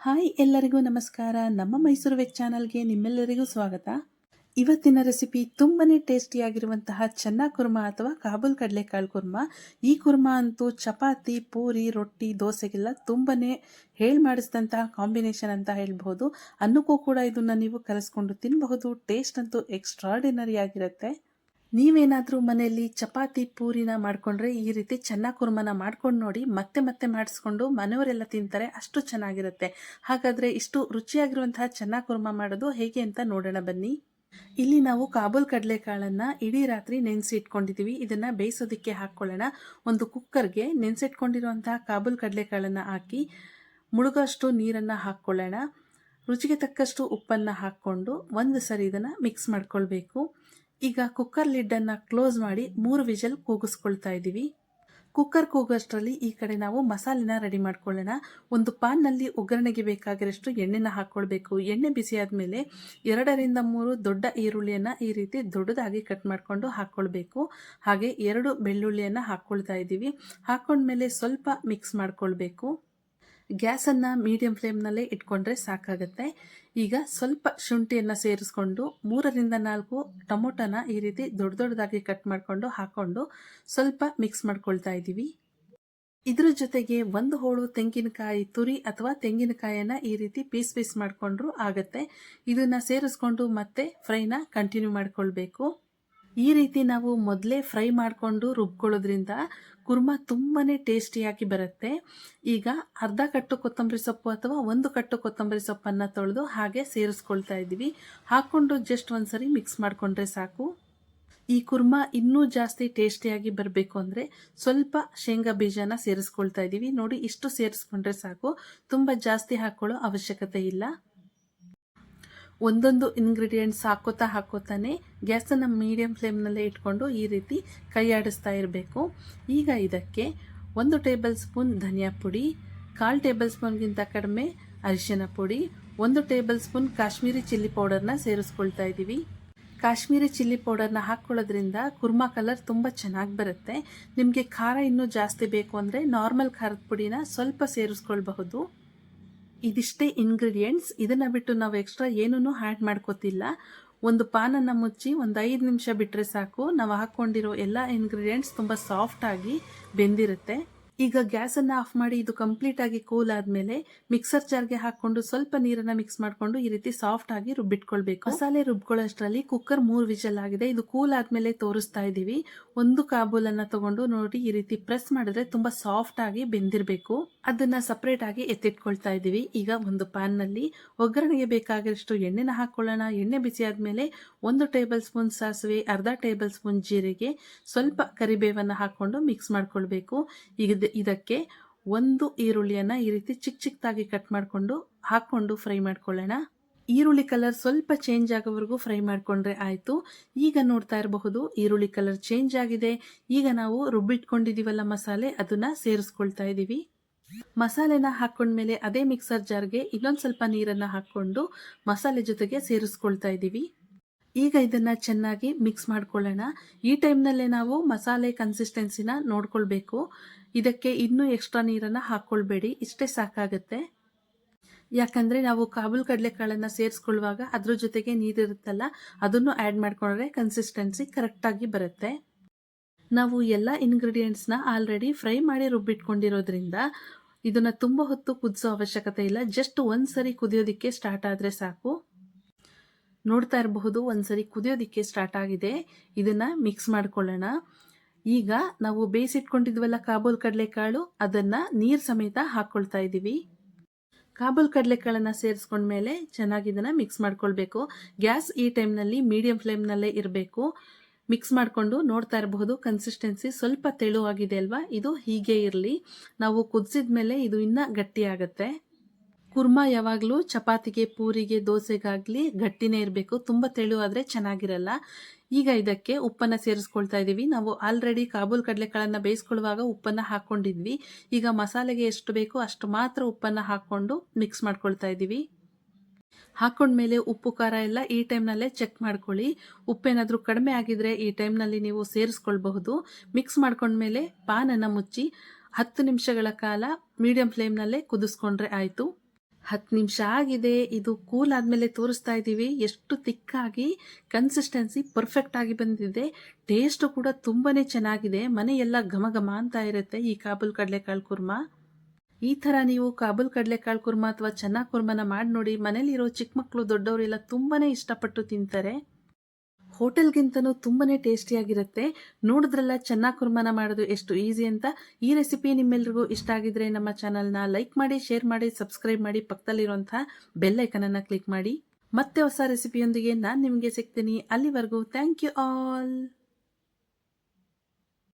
Hi ಎಲ್ಲರಿಗೂ ನಮಸ್ಕಾರ. ನಮ್ಮ ಮೈಸೂರು ವೆಜ್ ಚಾನಲ್ಗೆ ನಿಮ್ಮೆಲ್ಲರಿಗೂ ಸ್ವಾಗತ. ಇವತ್ತಿನ ರೆಸಿಪಿ ತುಂಬನೇ ಟೇಸ್ಟಿಯಾಗಿರುವಂತಹ ಚೆನ್ನ ಕುರ್ಮಾ ಅಥವಾ ಕಾಬೂಲ್ ಕಡಲೆಕಾಳು ಕುರ್ಮಾ. ಈ ಕುರ್ಮಾ ಅಂತೂ ಚಪಾತಿ, ಪೂರಿ, ರೊಟ್ಟಿ, ದೋಸೆಗೆಲ್ಲ ತುಂಬನೇ ಹೇಳಿ ಮಾಡಿಸಿದಂತಹ ಕಾಂಬಿನೇಷನ್ ಅಂತ ಹೇಳ್ಬೋದು ಅನ್ನಕ್ಕೂ ಕೂಡ ಇದನ್ನು ನೀವು ಕಲಿಸ್ಕೊಂಡು ತಿನ್ನಬಹುದು ಟೇಸ್ಟ್ ಅಂತೂ ಎಕ್ಸ್ಟ್ರಾಡಿನರಿ ಆಗಿರುತ್ತೆ. ನೀವೇನಾದರೂ ಮನೆಯಲ್ಲಿ ಚಪಾತಿ ಪೂರಿನ ಮಾಡಿಕೊಂಡ್ರೆ ಈ ರೀತಿ ಚೆನ್ನಾಗಿ ಕುರ್ಮನ ಮಾಡ್ಕೊಂಡು ನೋಡಿ ಮತ್ತೆ ಮತ್ತೆ ಮಾಡಿಸ್ಕೊಂಡು ಮನೆಯವರೆಲ್ಲ ತಿಂತಾರೆ, ಅಷ್ಟು ಚೆನ್ನಾಗಿರುತ್ತೆ. ಹಾಗಾದರೆ ಇಷ್ಟು ರುಚಿಯಾಗಿರುವಂತಹ ಚೆನ್ನಾಗಿ ಕುರ್ಮ ಮಾಡೋದು ಹೇಗೆ ಅಂತ ನೋಡೋಣ ಬನ್ನಿ. ಇಲ್ಲಿ ನಾವು ಕಾಬೂಲ್ ಕಡಲೆಕಾಳನ್ನು ಇಡೀ ರಾತ್ರಿ ನೆನೆಸಿ ಇಟ್ಕೊಂಡಿದ್ದೀವಿ ಇದನ್ನು ಬೇಯಿಸೋದಕ್ಕೆ ಹಾಕ್ಕೊಳ್ಳೋಣ. ಒಂದು ಕುಕ್ಕರ್ಗೆ ನೆನೆಸಿಟ್ಕೊಂಡಿರುವಂತಹ ಕಾಬೂಲ್ ಕಡಲೆಕಾಳನ್ನು ಹಾಕಿ ಮುಳುಗೋಷ್ಟು ನೀರನ್ನು ಹಾಕ್ಕೊಳ್ಳೋಣ. ರುಚಿಗೆ ತಕ್ಕಷ್ಟು ಉಪ್ಪನ್ನು ಹಾಕ್ಕೊಂಡು ಒಂದು ಸರಿ ಇದನ್ನು ಮಿಕ್ಸ್ ಮಾಡ್ಕೊಳ್ಬೇಕು. ಈಗ ಕುಕ್ಕರ್ ಲಿಡ್ಡನ್ನು ಕ್ಲೋಸ್ ಮಾಡಿ ಮೂರು ವಿಜಲ್ ಕೂಗಿಸ್ಕೊಳ್ತಾ ಇದ್ದೀವಿ. ಕುಕ್ಕರ್ ಕೂಗೋಷ್ಟರಲ್ಲಿ ಈ ಕಡೆ ನಾವು ಮಸಾಲೆನ ರೆಡಿ ಮಾಡ್ಕೊಳ್ಳೋಣ. ಒಂದು ಪಾನ್ನಲ್ಲಿ ಒಗ್ಗರಣೆಗೆ ಬೇಕಾಗಿರೋಷ್ಟು ಎಣ್ಣೆನ ಹಾಕ್ಕೊಳ್ಬೇಕು. ಎಣ್ಣೆ ಬಿಸಿ ಆದಮೇಲೆ ಎರಡರಿಂದ ಮೂರು ದೊಡ್ಡ ಈರುಳ್ಳಿಯನ್ನು ಈ ರೀತಿ ದೊಡ್ಡದಾಗಿ ಕಟ್ ಮಾಡಿಕೊಂಡು ಹಾಕ್ಕೊಳ್ಬೇಕು. ಹಾಗೆ ಎರಡು ಬೆಳ್ಳುಳ್ಳಿಯನ್ನು ಹಾಕ್ಕೊಳ್ತಾ ಇದ್ದೀವಿ. ಹಾಕ್ಕೊಂಡ್ಮೇಲೆ ಸ್ವಲ್ಪ ಮಿಕ್ಸ್ ಮಾಡ್ಕೊಳ್ಬೇಕು. ಗ್ಯಾಸನ್ನು ಮೀಡಿಯಂ ಫ್ಲೇಮ್ನಲ್ಲೇ ಇಟ್ಕೊಂಡ್ರೆ ಸಾಕಾಗುತ್ತೆ. ಈಗ ಸ್ವಲ್ಪ ಶುಂಠಿಯನ್ನು ಸೇರಿಸ್ಕೊಂಡು ಮೂರರಿಂದ ನಾಲ್ಕು ಟೊಮೊಟೊನ ಈ ರೀತಿ ದೊಡ್ಡ ದೊಡ್ಡದಾಗಿ ಕಟ್ ಮಾಡಿಕೊಂಡು ಹಾಕ್ಕೊಂಡು ಸ್ವಲ್ಪ ಮಿಕ್ಸ್ ಮಾಡ್ಕೊಳ್ತಾ ಇದ್ದೀವಿ. ಇದ್ರ ಜೊತೆಗೆ ಒಂದು ಹೋಳು ತೆಂಗಿನಕಾಯಿ ತುರಿ ಅಥವಾ ತೆಂಗಿನಕಾಯಿಯನ್ನು ಈ ರೀತಿ ಪೀಸ್ ಪೀಸ್ ಮಾಡಿಕೊಂಡ್ರೂ ಆಗುತ್ತೆ. ಇದನ್ನು ಸೇರಿಸ್ಕೊಂಡು ಮತ್ತೆ ಫ್ರೈನ ಕಂಟಿನ್ಯೂ ಮಾಡ್ಕೊಳ್ಬೇಕು. ಈ ರೀತಿ ನಾವು ಮೊದಲೇ ಫ್ರೈ ಮಾಡಿಕೊಂಡು ರುಬ್ಕೊಳ್ಳೋದ್ರಿಂದ ಕುರ್ಮಾ ತುಂಬಾ ಟೇಸ್ಟಿಯಾಗಿ ಬರುತ್ತೆ. ಈಗ ಅರ್ಧ ಕಟ್ಟು ಕೊತ್ತಂಬರಿ ಸೊಪ್ಪು ಅಥವಾ ಒಂದು ಕಟ್ಟು ಕೊತ್ತಂಬರಿ ಸೊಪ್ಪನ್ನು ತೊಳೆದು ಹಾಗೆ ಸೇರಿಸ್ಕೊಳ್ತಾ ಇದ್ದೀವಿ. ಹಾಕ್ಕೊಂಡು ಜಸ್ಟ್ ಒಂದ್ಸರಿ ಮಿಕ್ಸ್ ಮಾಡಿಕೊಂಡ್ರೆ ಸಾಕು. ಈ ಕುರ್ಮಾ ಇನ್ನೂ ಜಾಸ್ತಿ ಟೇಸ್ಟಿಯಾಗಿ ಬರಬೇಕು ಅಂದರೆ ಸ್ವಲ್ಪ ಶೇಂಗಾ ಬೀಜನ ಸೇರಿಸ್ಕೊಳ್ತಾ ಇದ್ದೀವಿ. ನೋಡಿ ಇಷ್ಟು ಸೇರಿಸ್ಕೊಂಡ್ರೆ ಸಾಕು. ತುಂಬ ಜಾಸ್ತಿ ಹಾಕ್ಕೊಳ್ಳೋ ಅವಶ್ಯಕತೆ ಇಲ್ಲ. ಒಂದೊಂದು ಇಂಗ್ರೀಡಿಯೆಂಟ್ಸ್ ಹಾಕೋತಾ ಹಾಕೋತಾನೆ ಗ್ಯಾಸನ್ನು ಮೀಡಿಯಂ ಫ್ಲೇಮ್ನಲ್ಲೇ ಇಟ್ಕೊಂಡು ಈ ರೀತಿ ಕೈಯಾಡಿಸ್ತಾ ಇರಬೇಕು. ಈಗ ಇದಕ್ಕೆ ಒಂದು ಟೇಬಲ್ ಸ್ಪೂನ್ ಧನಿಯಾ ಪುಡಿ, ಕಾಲು ಟೇಬಲ್ ಸ್ಪೂನ್ಗಿಂತ ಕಡಿಮೆ ಅರಿಶಿನ ಪುಡಿ, ಒಂದು ಟೇಬಲ್ ಸ್ಪೂನ್ ಕಾಶ್ಮೀರಿ ಚಿಲ್ಲಿ ಪೌಡರ್ನ ಸೇರಿಸ್ಕೊಳ್ತಾ ಇದ್ದೀವಿ ಕಾಶ್ಮೀರಿ ಚಿಲ್ಲಿ ಪೌಡರ್ನ ಹಾಕ್ಕೊಳ್ಳೋದ್ರಿಂದ ಕುರ್ಮಾ ಕಲರ್ ತುಂಬ ಚೆನ್ನಾಗಿ ಬರುತ್ತೆ. ನಿಮಗೆ ಖಾರ ಇನ್ನೂ ಜಾಸ್ತಿ ಬೇಕು ಅಂದರೆ ನಾರ್ಮಲ್ ಖಾರದ ಪುಡಿನ ಸ್ವಲ್ಪ ಸೇರಿಸ್ಕೊಳ್ಬಹುದು. ಇದಿಷ್ಟೇ ಇಂಗ್ರೀಡಿಯೆಂಟ್ಸ್ ಇದನ್ನು ಬಿಟ್ಟು ನಾವು ಎಕ್ಸ್ಟ್ರಾ ಏನೂ ಆ್ಯಡ್ ಮಾಡ್ಕೋತಿಲ್ಲ. ಒಂದು ಪಾನನ್ನು ಮುಚ್ಚಿ ಒಂದು ಐದು ನಿಮಿಷ ಬಿಟ್ಟರೆ ಸಾಕು. ನಾವು ಹಾಕ್ಕೊಂಡಿರೋ ಎಲ್ಲ ಇಂಗ್ರೀಡಿಯೆಂಟ್ಸ್ ತುಂಬ ಸಾಫ್ಟಾಗಿ ಬೆಂದಿರುತ್ತೆ. ಈಗ ಗ್ಯಾಸನ್ನು ಆಫ್ ಮಾಡಿ ಇದು ಕಂಪ್ಲೀಟ್ ಆಗಿ ಕೂಲ್ ಆದಮೇಲೆ ಮಿಕ್ಸರ್ ಜಾರ್ಗೆ ಹಾಕೊಂಡು ಸ್ವಲ್ಪ ನೀರನ್ನು ಮಿಕ್ಸ್ ಮಾಡಿಕೊಂಡು ಈ ರೀತಿ ಸಾಫ್ಟ್ ಆಗಿ ರುಬ್ಬಿಟ್ಕೊಳ್ಬೇಕು. ಮಸಾಲೆ ರುಬ್ಕೊಳ್ಳೋಷ್ಟರಲ್ಲಿ ಕುಕ್ಕರ್ ಮೂರು ವಿಜಲ್ ಆಗಿದೆ. ಇದು ಕೂಲ್ ಆದಮೇಲೆ ತೋರಿಸ್ತಾ ಇದ್ದೀವಿ. ಒಂದು ಕಾಬೂಲನ್ನು ತಗೊಂಡು ನೋಡಿ ಈ ರೀತಿ ಪ್ರೆಸ್ ಮಾಡಿದ್ರೆ ತುಂಬಾ ಸಾಫ್ಟ್ ಆಗಿ ಬೆಂದಿರಬೇಕು. ಅದನ್ನ ಸಪರೇಟ್ ಆಗಿ ಎತ್ತಿಟ್ಕೊಳ್ತಾ ಇದ್ದೀವಿ. ಈಗ ಒಂದು ಪ್ಯಾನ್ನಲ್ಲಿ ಒಗ್ಗರಣೆಗೆ ಬೇಕಾಗಿರಷ್ಟು ಎಣ್ಣೆನ ಹಾಕ್ಕೊಳ್ಳೋಣ ಎಣ್ಣೆ ಬಿಸಿ ಆದಮೇಲೆ ಒಂದು ಟೇಬಲ್ ಸ್ಪೂನ್ ಸಾಸಿವೆ, ಅರ್ಧ ಟೇಬಲ್ ಸ್ಪೂನ್ ಜೀರಿಗೆ, ಸ್ವಲ್ಪ ಕರಿಬೇವನ್ನು ಹಾಕೊಂಡು ಮಿಕ್ಸ್ ಮಾಡ್ಕೊಳ್ಬೇಕು. ಈಗ ಇದಕ್ಕೆ ಒಂದು ಈರುಳ್ಳಿಯನ್ನು ಈ ರೀತಿ ಚಿಕ್ಕ ಚಿಕ್ಕದಾಗಿ ಕಟ್ ಮಾಡಿಕೊಂಡು ಹಾಕ್ಕೊಂಡು ಫ್ರೈ ಮಾಡ್ಕೊಳ್ಳೋಣ. ಈರುಳ್ಳಿ ಕಲರ್ ಸ್ವಲ್ಪ ಚೇಂಜ್ ಆಗೋವರೆಗೂ ಫ್ರೈ ಮಾಡಿಕೊಂಡ್ರೆ ಆಯಿತು. ಈಗ ನೋಡ್ತಾ ಇರಬಹುದು ಈರುಳ್ಳಿ ಕಲರ್ ಚೇಂಜ್ ಆಗಿದೆ. ಈಗ ನಾವು ರುಬ್ಬಿಟ್ಕೊಂಡಿದ್ದೀವಲ್ಲ ಮಸಾಲೆ, ಅದನ್ನು ಸೇರಿಸ್ಕೊಳ್ತಾ ಇದ್ದೀವಿ ಮಸಾಲೆನ ಹಾಕ್ಕೊಂಡ್ಮೇಲೆ ಅದೇ ಮಿಕ್ಸರ್ ಜಾರ್ಗೆ ಇನ್ನೊಂದು ಸ್ವಲ್ಪ ನೀರನ್ನು ಹಾಕ್ಕೊಂಡು ಮಸಾಲೆ ಜೊತೆಗೆ ಸೇರಿಸ್ಕೊಳ್ತಾ ಇದ್ದೀವಿ ಈಗ ಇದನ್ನು ಚೆನ್ನಾಗಿ ಮಿಕ್ಸ್ ಮಾಡ್ಕೊಳ್ಳೋಣ. ಈ ಟೈಮ್ನಲ್ಲೇ ನಾವು ಮಸಾಲೆ ಕನ್ಸಿಸ್ಟೆನ್ಸಿನ ನೋಡ್ಕೊಳ್ಬೇಕು. ಇದಕ್ಕೆ ಇನ್ನೂ ಎಕ್ಸ್ಟ್ರಾ ನೀರನ್ನು ಹಾಕ್ಕೊಳ್ಬೇಡಿ. ಇಷ್ಟೇ ಸಾಕಾಗುತ್ತೆ. ಯಾಕಂದರೆ ನಾವು ಕಾಬೂಲ್ ಕಡಲೆಕಾಳನ್ನು ಸೇರಿಸ್ಕೊಳ್ಳುವಾಗ ಅದ್ರ ಜೊತೆಗೆ ನೀರಿರುತ್ತಲ್ಲ, ಅದನ್ನು ಆ್ಯಡ್ ಮಾಡ್ಕೊಂಡ್ರೆ ಕನ್ಸಿಸ್ಟೆನ್ಸಿ ಕರೆಕ್ಟಾಗಿ ಬರುತ್ತೆ. ನಾವು ಎಲ್ಲ ಇಂಗ್ರೀಡಿಯೆಂಟ್ಸ್ನ ಆಲ್ರೆಡಿ ಫ್ರೈ ಮಾಡಿ ರುಬ್ಬಿಟ್ಕೊಂಡಿರೋದ್ರಿಂದ ಇದನ್ನು ತುಂಬ ಹೊತ್ತು ಕುದಿಸೋ ಅವಶ್ಯಕತೆ ಇಲ್ಲ. ಜಸ್ಟ್ ಒಂದು ಸರಿ ಕುದಿಯೋದಕ್ಕೆ ಸ್ಟಾರ್ಟ್ ಆದರೆ ಸಾಕು. ನೋಡ್ತಾ ಇರಬಹುದು, ಒಂದ್ಸರಿ ಕುದಿಯೋದಿಕ್ಕೆ ಸ್ಟಾರ್ಟ್ ಆಗಿದೆ. ಇದನ್ನ ಮಿಕ್ಸ್ ಮಾಡ್ಕೊಳ್ಳೋಣ. ಈಗ ನಾವು ಬೇಯಿಸಿಟ್ಕೊಂಡಿದ್ವಲ್ಲ ಕಾಬೂಲ್ ಕಡಲೆಕಾಳು, ಅದನ್ನ ನೀರ್ ಸಮೇತ ಹಾಕ್ಕೊಳ್ತಾ ಇದ್ದೀವಿ ಕಾಬೂಲ್ ಕಡಲೆಕಾಳನ್ನ ಸೇರಿಸ್ಕೊಂಡ್ಮೇಲೆ ಚೆನ್ನಾಗಿ ಇದನ್ನ ಮಿಕ್ಸ್ ಮಾಡ್ಕೊಳ್ಬೇಕು. ಗ್ಯಾಸ್ ಈ ಟೈಮ್ನಲ್ಲಿ ಮೀಡಿಯಂ ಫ್ಲೇಮ್ನಲ್ಲೇ ಇರಬೇಕು. ಮಿಕ್ಸ್ ಮಾಡಿಕೊಂಡು ನೋಡ್ತಾ ಇರಬಹುದು ಕನ್ಸಿಸ್ಟೆನ್ಸಿ ಸ್ವಲ್ಪ ತೆಳುವಾಗಿದೆ ಅಲ್ವಾ? ಇದು ಹೀಗೆ ಇರಲಿ. ನಾವು ಕುದಿಸಿದ ಮೇಲೆ ಇದು ಇನ್ನೂ ಗಟ್ಟಿ ಆಗುತ್ತೆ. ಕುರ್ಮಾ ಯಾವಾಗಲೂ ಚಪಾತಿಗೆ, ಪೂರಿಗೆ, ದೋಸೆಗಾಗಲಿ ಗಟ್ಟಿನೇ ಇರಬೇಕು. ತುಂಬ ತೆಳುವಾದರೆ ಚೆನ್ನಾಗಿರಲ್ಲ. ಈಗ ಇದಕ್ಕೆ ಉಪ್ಪನ್ನು ಸೇರಿಸ್ಕೊಳ್ತಾ ಇದ್ದೀವಿ ನಾವು ಆಲ್ರೆಡಿ ಕಾಬೂಲ್ ಕಡಲೆಕಾಳನ್ನು ಬೇಯಿಸ್ಕೊಳ್ಳುವಾಗ ಉಪ್ಪನ್ನು ಹಾಕ್ಕೊಂಡಿದ್ವಿ ಈಗ ಮಸಾಲೆಗೆ ಎಷ್ಟು ಬೇಕೋ ಅಷ್ಟು ಮಾತ್ರ ಉಪ್ಪನ್ನು ಹಾಕ್ಕೊಂಡು ಮಿಕ್ಸ್ ಮಾಡ್ಕೊಳ್ತಾ ಇದ್ದೀವಿ ಹಾಕೊಂಡ್ಮೇಲೆ ಉಪ್ಪು, ಖಾರ ಎಲ್ಲ ಈ ಟೈಮ್ನಲ್ಲೇ ಚೆಕ್ ಮಾಡ್ಕೊಳ್ಳಿ. ಉಪ್ಪೇನಾದರೂ ಕಡಿಮೆ ಆಗಿದ್ರೆ ಈ ಟೈಮ್ನಲ್ಲಿ ನೀವು ಸೇರಿಸ್ಕೊಳ್ಬಹುದು. ಮಿಕ್ಸ್ ಮಾಡ್ಕೊಂಡ್ಮೇಲೆ ಪಾನನ್ನು ಮುಚ್ಚಿ ಹತ್ತು ನಿಮಿಷಗಳ ಕಾಲ ಮೀಡಿಯಂ ಫ್ಲೇಮ್ನಲ್ಲೇ ಕುದಿಸ್ಕೊಂಡ್ರೆ ಆಯಿತು. ಹತ್ತು ನಿಮಿಷ ಆಗಿದೆ. ಇದು ಕೂಲ್ ಆದಮೇಲೆ ತೋರಿಸ್ತಾ ಇದ್ದೀವಿ. ಎಷ್ಟು ತಿಕ್ಕಾಗಿ ಕನ್ಸಿಸ್ಟೆನ್ಸಿ ಪರ್ಫೆಕ್ಟ್ ಆಗಿ ಬಂದಿದೆ. ಟೇಸ್ಟು ಕೂಡ ತುಂಬಾ ಚೆನ್ನಾಗಿದೆ. ಮನೆಯೆಲ್ಲ ಘಮ ಘಮ ಅಂತ ಇರುತ್ತೆ ಈ ಕಾಬೂಲ್ ಕಡಲೆಕಾಳು ಕುರ್ಮಾ. ಈ ಥರ ನೀವು ಕಾಬೂಲ್ ಕಡಲೆಕಾಳು ಕುರ್ಮಾ ಅಥವಾ ಚೆನ್ನಾಗಿ ಕುರ್ಮನ ಮಾಡಿ ನೋಡಿ. ಮನೇಲಿರೋ ಚಿಕ್ಕ ಮಕ್ಕಳು ದೊಡ್ಡವರೆಲ್ಲ ತುಂಬಾ ಇಷ್ಟಪಟ್ಟು ತಿಂತಾರೆ. ಹೋಟೆಲ್ಗಿಂತನೂ ತುಂಬಾ ಟೇಸ್ಟಿಯಾಗಿರುತ್ತೆ. ನೋಡಿದ್ರಲ್ಲ ಚೆನ್ನಾಗಿ ಕುರ್ಮಾನ ಮಾಡೋದು ಎಷ್ಟು ಈಸಿ ಅಂತ. ಈ ರೆಸಿಪಿ ನಿಮ್ಮೆಲ್ರಿಗೂ ಇಷ್ಟ ಆಗಿದ್ರೆ ನಮ್ಮ ಚಾನಲ್ನ ಲೈಕ್ ಮಾಡಿ, ಶೇರ್ ಮಾಡಿ, ಸಬ್ಸ್ಕ್ರೈಬ್ ಮಾಡಿ ಪಕ್ಕದಲ್ಲಿರುವಂಥ ಬೆಲ್ ಐಕನನ್ನು ಕ್ಲಿಕ್ ಮಾಡಿ. ಮತ್ತೆ ಹೊಸ ರೆಸಿಪಿಯೊಂದಿಗೆ ನಾನು ನಿಮಗೆ ಸಿಗ್ತೀನಿ. ಅಲ್ಲಿವರೆಗೂ ಥ್ಯಾಂಕ್ ಯು ಆಲ್.